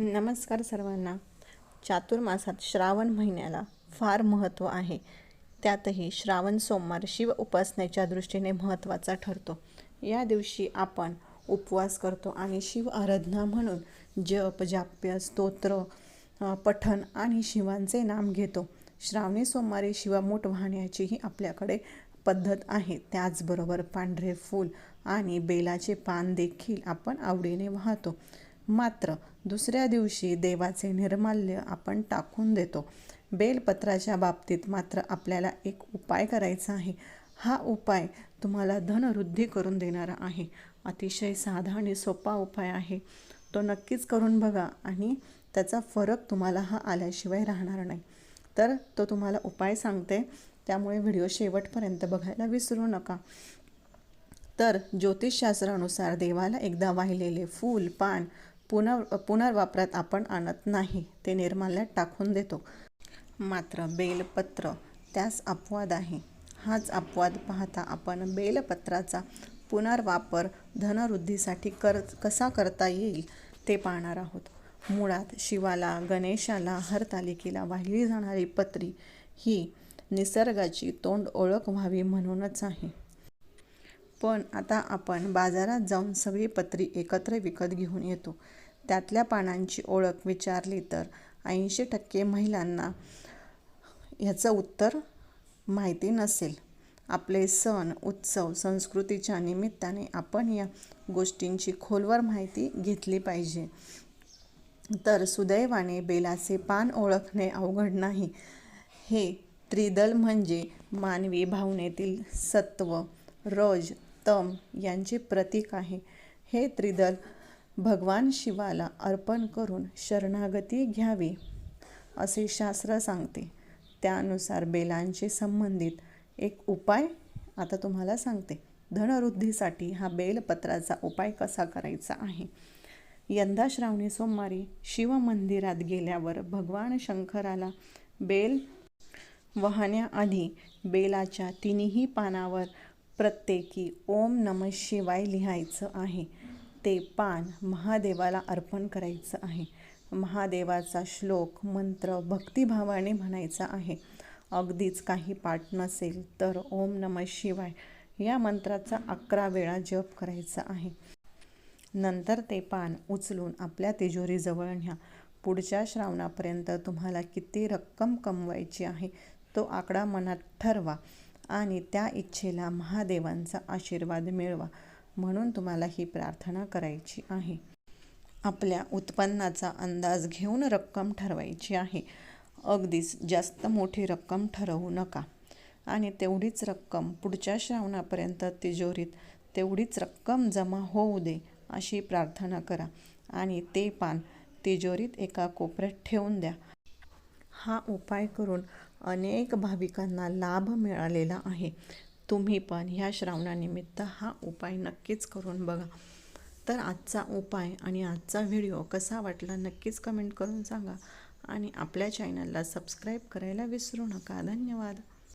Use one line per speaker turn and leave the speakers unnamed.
नमस्कार सर्वांना. चातुर्मासात श्रावण महिन्याला फार महत्त्व आहे. त्यातही श्रावण सोमवार शिव उपासनेच्या दृष्टीने महत्त्वाचा ठरतो. या दिवशी आपण उपवास करतो आणि शिव आराधना म्हणून जप जाप्य स्तोत्र पठन पठण आणि शिवांचे नाम घेतो. श्रावणी सोमवारी शिवामूठ वाहण्याचीही आपल्याकडे पद्धत आहे. त्याचबरोबर पांढरे फूल आणि बेलाचे पान देखील आपण आवडीने वाहतो. मात्र दुसऱ्या दिवशी देवाचे निर्माल्य आपण टाकून देतो. बेलपत्राच्या बाबतीत मात्र आपल्याला एक उपाय करायचा आहे. हा उपाय तुम्हाला धनवृद्धी करून देणारा आहे. अतिशय साधा आणि सोपा उपाय आहे. तो नक्कीच करून बघा आणि त्याचा फरक तुम्हाला हा आल्याशिवाय राहणार नाही. तर तो तुम्हाला उपाय सांगते. त्यामुळे व्हिडिओ शेवटपर्यंत बघायला विसरू नका. तर ज्योतिषशास्त्रानुसार देवाला एकदा वाहिलेले फूल पान पुनर् पुनर्वापरात आपण आणत नाही ते निर्माल्यात टाकून देतो. मात्र बेलपत्र त्यास अपवाद आहे. हाच अपवाद पाहता आपण बेलपत्राचा पुनर्वापर धनवृद्धीसाठी कर कसा करता येईल ते पाहणार आहोत. मुळात शिवाला गणेशाला हरतालिकेला वाहिली जाणारी पत्री ही निसर्गाची तोंड ओळख व्हावी म्हणूनच आहे. पण आता आपण बाजारात जाऊन सगळी पत्री एकत्र विकत घेऊन येतो. त्यातल्या पानांची ओळख विचारली तर ऐंशी टक्के महिलांना ह्याचं उत्तर माहिती नसेल. आपले सण उत्सव संस्कृतीच्या निमित्ताने आपण या गोष्टींची खोलवर माहिती घेतली पाहिजे. तर सुदैवाने बेलाचे पान ओळखणे अवघड नाही. हे त्रिदल म्हणजे मानवी भावनेतील सत्व रज तम यांचे प्रतीक आहे. हे त्रिदल भगवान शिवाला अर्पण करून शरणागती घ्यावी असे शास्त्र सांगते. त्यानुसार बेलांशी संबंधित एक उपाय आता तुम्हाला सांगते. धनवृद्धीसाठी हा बेलपत्राचा उपाय कसा करायचा आहे? यंदा श्रावणी सोमवारी शिवमंदिरात गेल्यावर भगवान शंकराला बेल वाहण्याआधी बेलाच्या तिन्ही पानावर प्रत्येकी ओम नम शिवाय लिहायचं आहे. ते पान महादेवाला अर्पण करायचं आहे. महादेवाचा श्लोक मंत्र भक्तिभावाने म्हणायचा आहे. अगदीच काही पाठ नसेल तर ओम नम शिवाय या मंत्राचा अकरा वेळा जप करायचा आहे. नंतर ते पान उचलून आपल्या तिजोरीजवळ न्या. पुढच्या श्रावणापर्यंत तुम्हाला किती रक्कम कमवायची आहे तो आकडा मनात ठरवा आणि त्या इच्छेला महादेवांचा आशीर्वाद मिळवा. म्हणून तुम्हाला ही प्रार्थना करायची आहे. आपल्या उत्पन्नाचा अंदाज घेऊन रक्कम ठरवायची आहे. अगदीच जास्त मोठी रक्कम ठरवू नका. आणि तेवढीच रक्कम पुढच्या श्रावणापर्यंत तिजोरीत तेवढीच रक्कम जमा होऊ दे अशी प्रार्थना करा आणि ते पान तिजोरीत एका कोपऱ्यात ठेवून द्या. हा उपाय करून अनेक भाविकांना लाभ मिळालेला आहे. तुम्ही पण ह्या श्रावणानिमित्त हा उपाय नक्कीच करून बघा. तर आजचा उपाय आणि आजचा व्हिडिओ कसा वाटला नक्कीच कमेंट करून सांगा. आणि आपल्या चॅनलला सबस्क्राईब करायला विसरू नका. धन्यवाद.